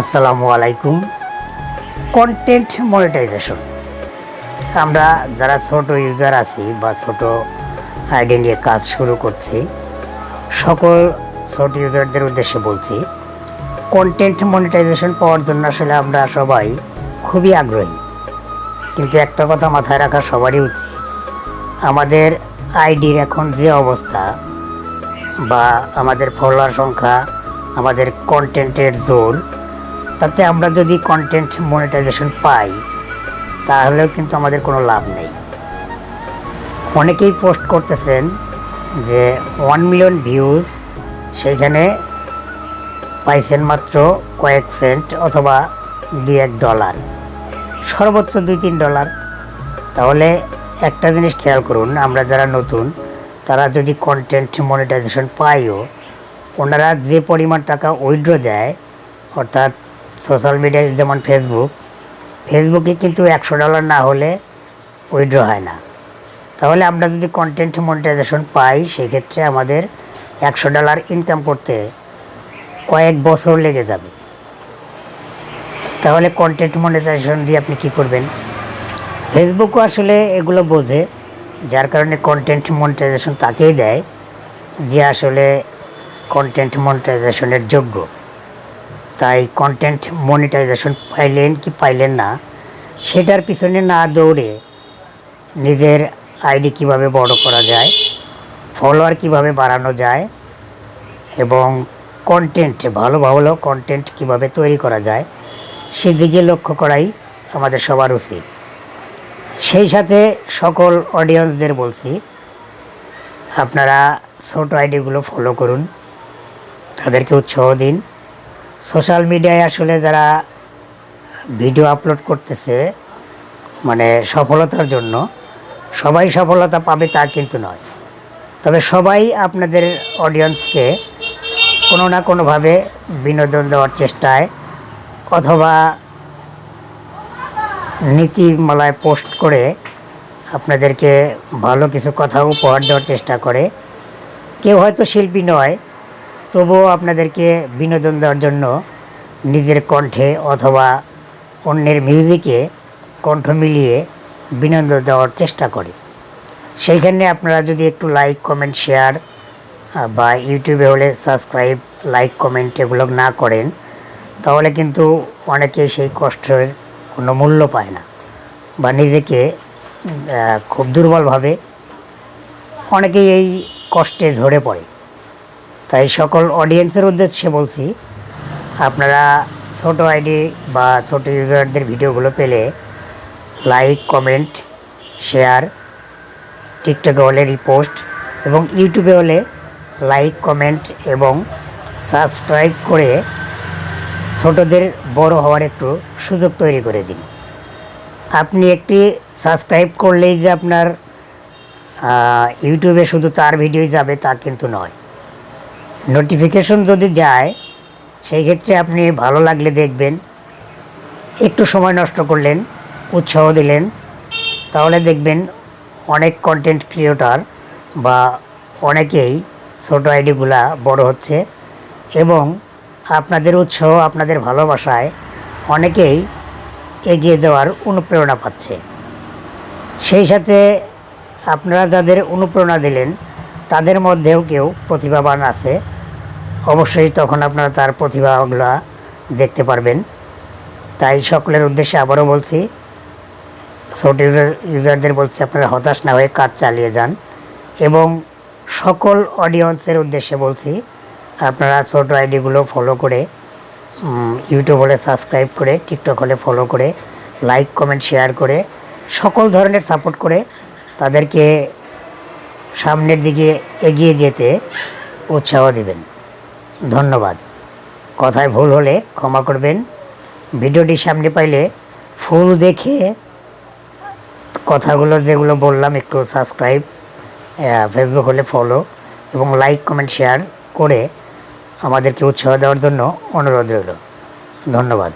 আসসালামু আলাইকুম। Content monetization আমরা যারা ছোট ইউজার আছি বা ছোট আইডি নিয়ে কাজ শুরু করছি, সকল ছোট ইউজারদের উদ্দেশ্যে বলছি কন্টেন্ট মনিটাইজেশন পাওয়ার জন্য আসলে আমরা সবাই খুবই আগ্রহী। কিন্তু একটা কথা মাথায় রাখা সবারই উচিত, আমাদের আইডির এখন যে অবস্থা বা আমাদের ফলোয়ার সংখ্যা, আমাদের কন্টেন্টের জোর তাতে আমরা যদি কন্টেন্ট মনিটাইজেশন পাই, তাহলেও কিন্তু আমাদের কোনো লাভ নেই। অনেকেই পোস্ট করতেছেন যে ওয়ান মিলিয়ন ভিউজ সেইখানে পাইছেন মাত্র কয়েক সেন্ট অথবা দুই এক ডলার সর্বোচ্চ দুই তিন ডলার তাহলে একটা জিনিস খেয়াল করুন, আমরা যারা নতুন, তারা যদি কন্টেন্ট মনিটাইজেশন পাইও ওনারা যে পরিমাণ টাকা উইড্রো দেয়, অর্থাৎ সোশ্যাল মিডিয়ায় যেমন ফেসবুক ফেসবুকে কিন্তু একশো ডলার না হলে উইথড্র হয় না। তাহলে আমরা যদি কন্টেন্ট মনিটাইজেশন পাই, সেক্ষেত্রে আমাদের একশো ডলার ইনকাম করতে কয়েক বছর লেগে যাবে। তাহলে কন্টেন্ট মনিটাইজেশন দিয়ে আপনি কি করবেন? ফেসবুকও আসলে এগুলো বোঝে, যার কারণে কন্টেন্ট মনিটাইজেশন তাকেই দেয়, যে আসলে কন্টেন্ট মনিটাইজেশনের যোগ্য। তাই কন্টেন্ট মনিটাইজেশন পাইলেন কি পাইলেন না, সেটার পিছনে না দৌড়ে নিজের আইডি কীভাবে বড় করা যায় ফলোয়ার কীভাবে বাড়ানো যায় এবং কন্টেন্ট ভালো ভালো কন্টেন্ট কীভাবে তৈরি করা যায়, সেদিকে লক্ষ্য করাই আমাদের সবার উচিত। সেই সাথে সকল অডিয়েন্সদের বলছি, আপনারা ছোট আইডিগুলো ফলো করুন, তাদেরকে উৎসাহ দিন। সোশ্যাল মিডিয়ায় আসলে যারা ভিডিও আপলোড করতেছে মানে সফলতার জন্য, সবাই সফলতা পাবে তা কিন্তু নয়। তবে সবাই আপনাদের অডিয়েন্সকে কোনো না কোনোভাবে বিনোদন দেওয়ার চেষ্টায় অথবা নীতিমালায় পোস্ট করে আপনাদেরকে ভালো কিছু কথা উপহার দেওয়ার চেষ্টা করে। কেউ হয়তো শিল্পী নয় তবুও আপনাদেরকে বিনোদন দেওয়ার জন্য নিজের কণ্ঠে অথবা অন্যের মিউজিকে কণ্ঠ মিলিয়ে বিনোদন দেওয়ার চেষ্টা করে। সেইখানে আপনারা যদি একটু লাইক কমেন্ট শেয়ার বা ইউটিউবে হলে সাবস্ক্রাইব লাইক কমেন্ট এগুলো না করেন, তাহলে কিন্তু অনেকে সেই কষ্টের কোনো মূল্য পায় না বা নিজেকে খুব দুর্বলভাবে অনেকেই এই কষ্টে ঝরে পড়ে। তাই সকল অডিয়েন্সের উদ্দেশ্যে বলছি, আপনারা ছোট আইডি বা ছোট ইউজারদের ভিডিওগুলো পেলে লাইক কমেন্ট শেয়ার টিকটকে হলে রিপোস্ট এবং ইউটিউবে হলে লাইক কমেন্ট এবং সাবস্ক্রাইব করে ছোটদের বড় হওয়ার একটু সুযোগ তৈরি করে দিন। আপনি একটি সাবস্ক্রাইব করলেই যে আপনার ইউটিউবে শুধু তার ভিডিওই যাবে তা কিন্তু নয়। নোটিফিকেশন যদি যায়, সেই ক্ষেত্রে আপনি ভালো লাগলে দেখবেন, একটু সময় নষ্ট করলেন, উৎসাহ দিলেন, তাহলে দেখবেন অনেক কন্টেন্ট ক্রিয়েটর বা অনেকেই ছোটো আইডিগুলা বড় হচ্ছে এবং আপনাদের উৎসাহ, আপনাদের ভালোবাসায় অনেকেই এগিয়ে যাওয়ার অনুপ্রেরণা পাচ্ছে। সেই সাথে আপনারা যাদের অনুপ্রেরণা দিলেন, তাদের মধ্যেও কেউ প্রতিভাবান আছে। অবশ্যই তখন আপনারা তার প্রতিভাগুলো দেখতে পারবেন। তাই সকলের উদ্দেশ্যে আবারও বলছি, ছোট ইউজার ইউজারদের বলছি, আপনারা হতাশ না হয়ে কাজ চালিয়ে যান এবং সকল অডিয়েন্সের উদ্দেশ্যে বলছি, আপনারা ছোট আইডিগুলো ফলো করে ইউটিউব হলে সাবস্ক্রাইব করে টিকটক হলে ফলো করে লাইক কমেন্ট শেয়ার করে, সকল ধরনের সাপোর্ট করে তাদেরকে সামনের দিকে এগিয়ে যেতে উৎসাহ দিবেন। ধন্যবাদ। কথায় ভুল হলে ক্ষমা করবেন। ভিডিওটি সামনে পাইলে ফুল দেখে কথাগুলো যেগুলো বললাম একটু সাবস্ক্রাইব ফেসবুক হলে ফলো এবং লাইক কমেন্ট শেয়ার করে আমাদেরকে উৎসাহ দেওয়ার জন্য অনুরোধ রইল। ধন্যবাদ।